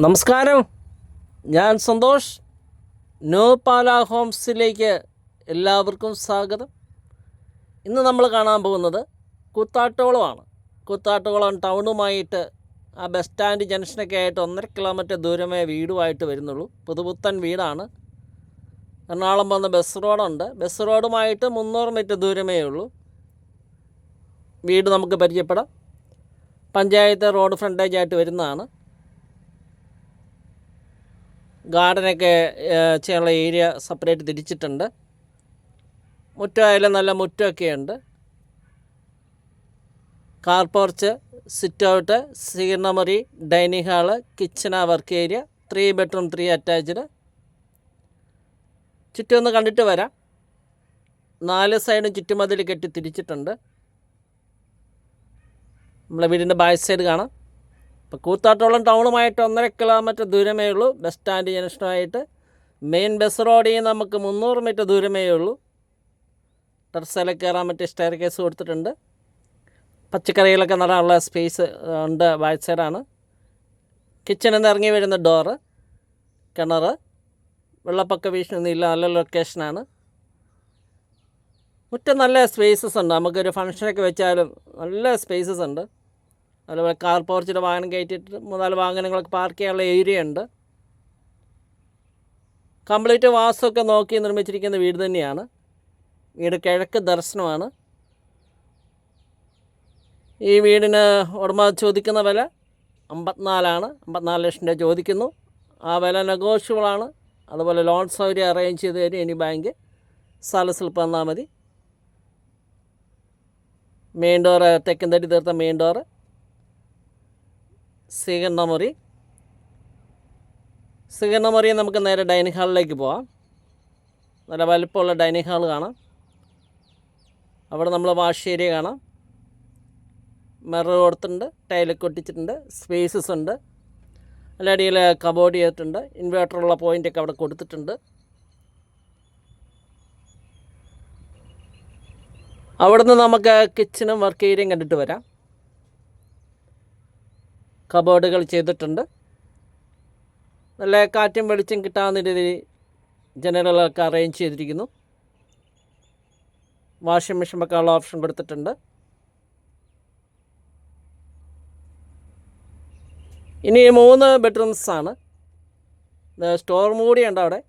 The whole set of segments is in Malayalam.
നമസ്കാരം. ഞാൻ സന്തോഷ്. നോ പാല ഹോംസിലേക്ക് എല്ലാവർക്കും സ്വാഗതം. ഇന്ന് നമ്മൾ കാണാൻ പോകുന്നത് കൂത്താട്ടോളമാണ് കൂത്താട്ടോളം ടൗണുമായിട്ട് ആ ബസ് സ്റ്റാൻഡ് ജംഗ്ഷനൊക്കെ ആയിട്ട് ഒന്നര കിലോമീറ്റർ ദൂരമേ വീടുമായിട്ട് വരുന്നുള്ളൂ. പുതുപുത്തൻ വീടാണ്. എറണാകുളം പോകുന്ന ബസ് റോഡുണ്ട്. ബസ് റോഡുമായിട്ട് മുന്നൂറ് മീറ്റർ ദൂരമേ ഉള്ളൂ. വീട് നമുക്ക് പരിചയപ്പെടാം. പഞ്ചായത്ത് റോഡ് ഫ്രണ്ടേജായിട്ട് വരുന്നതാണ്. ഗാർഡനൊക്കെ ചെയ്യാനുള്ള ഏരിയ സെപ്പറേറ്റ് തിരിച്ചിട്ടുണ്ട്. മുറ്റമായാലും നല്ല മുറ്റമൊക്കെ ഉണ്ട്. കാർ പോർച്ച് സിറ്റ് ഔട്ട് സ്വീകരണമുറി dining hall കിച്ചണ work area three bedroom three attached ചുറ്റും ഒന്ന് കണ്ടിട്ട് വരാം. നാല് സൈഡും ചുറ്റുമതിൽ കെട്ടി തിരിച്ചിട്ടുണ്ട്. നമ്മളെ വീടിന്റെ ബാക്ക് സൈഡ് കാണാം. ഇപ്പോൾ കൂത്താട്ടോളം ടൗണുമായിട്ട് ഒന്നര കിലോമീറ്റർ ദൂരമേ ഉള്ളൂ. ബസ് സ്റ്റാൻഡ് ജംഗ്ഷനുമായിട്ട്. മെയിൻ ബസ് റോഡിൽ നിന്ന് നമുക്ക് മുന്നൂറ് മീറ്റർ ദൂരമേ ഉള്ളൂ. ടെറസിലൊക്കെ കയറാൻ പറ്റിയ സ്റ്റെയർ കേസ് കൊടുത്തിട്ടുണ്ട്. പച്ചക്കറികളൊക്കെ നടാനുള്ള സ്പേസ് ഉണ്ട് ബാക്ക് സൈഡാണ് കിച്ചണിൽ നിന്ന് ഇറങ്ങി വരുന്ന ഡോറ് കിണർ വെള്ളപ്പൊക്ക ഭീഷണിയൊന്നുമില്ല നല്ല ലൊക്കേഷനാണ് മുറ്റം നല്ല സ്പേസസ് ഉണ്ട്. നമുക്കൊരു ഫംഗ്ഷനൊക്കെ വെച്ചാലും നല്ല സ്പേസസ് ഉണ്ട്. അതുപോലെ കാർ പോർച്ചിൽ വാഹനം കയറ്റിയിട്ട് മൂന്നാൽ വാഹനങ്ങളൊക്കെ പാർക്ക് ചെയ്യാനുള്ള ഏരിയ ഉണ്ട്. കംപ്ലീറ്റ് വാസമൊക്കെ നോക്കി നിർമ്മിച്ചിരിക്കുന്ന വീട് തന്നെയാണ്. വീട് കിഴക്ക് ദർശനമാണ്. ഈ വീടിന് ഉടമ ചോദിക്കുന്ന വില അമ്പത്തിനാലാണ്. അമ്പത്തിനാല് ലക്ഷം രൂപ ചോദിക്കുന്നു. ആ വില നെഗോഷ്യബിളാണ് അതുപോലെ ലോൺ സൗകര്യം അറേഞ്ച് ചെയ്ത് തരും. ഇനി ബാങ്ക് സ്ഥല സ്ലിപ്പ് തന്നാൽ മതി. മെയിൻ ഡോറ് തെക്കൻ തടി തീർത്ത മെയിൻ ഡോറ് സ്വീകരണ മുറി സ്വീകരണ മുറി നമുക്ക് നേരെ ഡൈനിങ് ഹാളിലേക്ക് പോവാം. നല്ല വലുപ്പമുള്ള ഡൈനിങ് ഹാൾ കാണാം. അവിടെ നമ്മൾ വാഷ് ഏരിയ കാണാം. മിറർ കൊടുത്തിട്ടുണ്ട് ടൈലൊക്കെ കൊട്ടിച്ചിട്ടുണ്ട് സ്പേസസ് ഉണ്ട്. അല്ലടിയിൽ കബോർഡ് ചെയ്തിട്ടുണ്ട് ഇൻവേർട്ടറുള്ള പോയിന്റൊക്കെ അവിടെ കൊടുത്തിട്ടുണ്ട്. അവിടുന്ന് നമുക്ക് കിച്ചണും വർക്ക് ഏരിയയും കണ്ടിട്ട് വരാം. കബോർഡുകൾ ചെയ്തിട്ടുണ്ട്. നല്ല കാറ്റും വെളിച്ചം കിട്ടാവുന്ന രീതിയിൽ ജനലുകളൊക്കെ അറേഞ്ച് ചെയ്തിരിക്കുന്നു. വാഷിംഗ് മെഷീൻ വെക്കാനുള്ള ഓപ്ഷൻ കൊടുത്തിട്ടുണ്ട്. ഇനി മൂന്ന് ബെഡ്റൂംസ് ആണ്. സ്റ്റോർ കൂടിയുണ്ട് അവിടെ.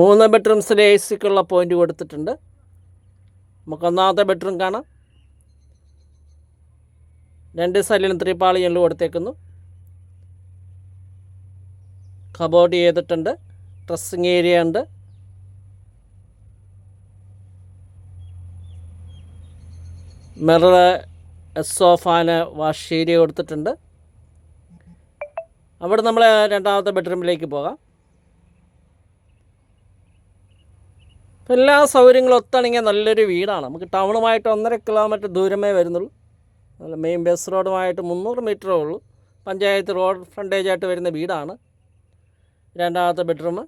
മൂന്ന് ബെഡ്റൂംസിൽ എ സിക്കുള്ള പോയിന്റ് കൊടുത്തിട്ടുണ്ട്. നമുക്ക് ഒന്നാമത്തെ ബെഡ്റൂം കാണാം. രണ്ട് സൈഡിലും ഞങ്ങൾ കൊടുത്തേക്കുന്നു. കബോർഡ് ചെയ്തിട്ടുണ്ട്. ഡ്രസ്സിങ് ഏരിയ ഉണ്ട്. മിറർ എസ് ഫാന് വാഷ് ഏരിയ കൊടുത്തിട്ടുണ്ട്. അവിടെ നമ്മൾ രണ്ടാമത്തെ ബെഡ്റൂമിലേക്ക് പോകാം. എല്ലാ സൗകര്യങ്ങളും ഒത്തണങ്ങിയ നല്ലൊരു വീടാണ്. നമുക്ക് ടൗണുമായിട്ട് ഒന്നര കിലോമീറ്റർ ദൂരമേ വരുന്നുള്ളൂ. നല്ല മെയിൻ ബസ് റോഡുമായിട്ട് മുന്നൂറ് മീറ്ററേ ഉള്ളൂ. പഞ്ചായത്ത് റോഡ് ഫ്രണ്ടേജ് ആയിട്ട് വരുന്ന വീടാണ്. രണ്ടാമത്തെ ബെഡ്റൂം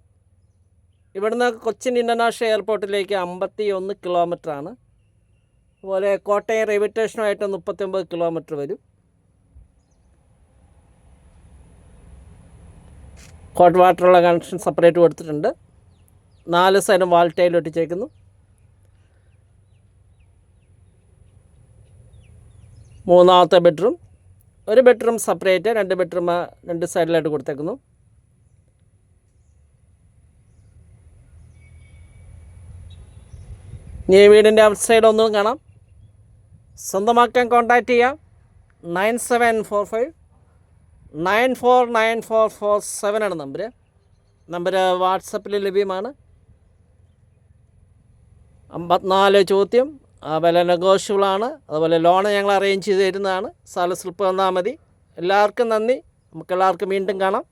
ഇവിടുന്ന് കൊച്ചിൻ ഇന്റർനാഷണൽ എയർപോർട്ടിലേക്ക് അമ്പത്തി ഒന്ന് കിലോമീറ്ററാണ് അതുപോലെ കോട്ടയം റെയിൽവേ സ്റ്റേഷനുമായിട്ട് മുപ്പത്തൊമ്പത് കിലോമീറ്റർ വരും. ഹോട്ട് വാട്ടറുള്ള കണക്ഷൻ സെപ്പറേറ്റ് കൊടുത്തിട്ടുണ്ട്. നാല് സൈഡും വാൾ ടൈൽ ഒട്ടിച്ചേക്കുന്നു മൂന്നാമത്തെ ബെഡ്റൂം. ഒരു ബെഡ്റൂം സെപ്പറേറ്റ് രണ്ട് ബെഡ്റൂം രണ്ട് സൈഡിലായിട്ട് കൊടുത്തേക്കുന്നു. ഇനി വീടിന്റെ ഔട്ട് സൈഡ് ഒന്നും കാണാം. സ്വന്തമാക്കാൻ കോൺടാക്റ്റ് ചെയ്യാം. Nine seven four five nine four nine four four seven ആണ് നമ്പർ നമ്പർ വാട്സപ്പിൽ ലഭ്യമാണ്. അമ്പത്തിനാല് ചോദ്യം വില നെഗോഷ്യബിളാണ് അതുപോലെ ലോൺ ഞങ്ങൾ അറേഞ്ച് ചെയ്ത് തരുന്നതാണ്. സ്ഥല സ്ലിപ്പ് തന്നാൽ മതി. എല്ലാവർക്കും നന്ദി. നമുക്കെല്ലാവർക്കും വീണ്ടും കാണാം.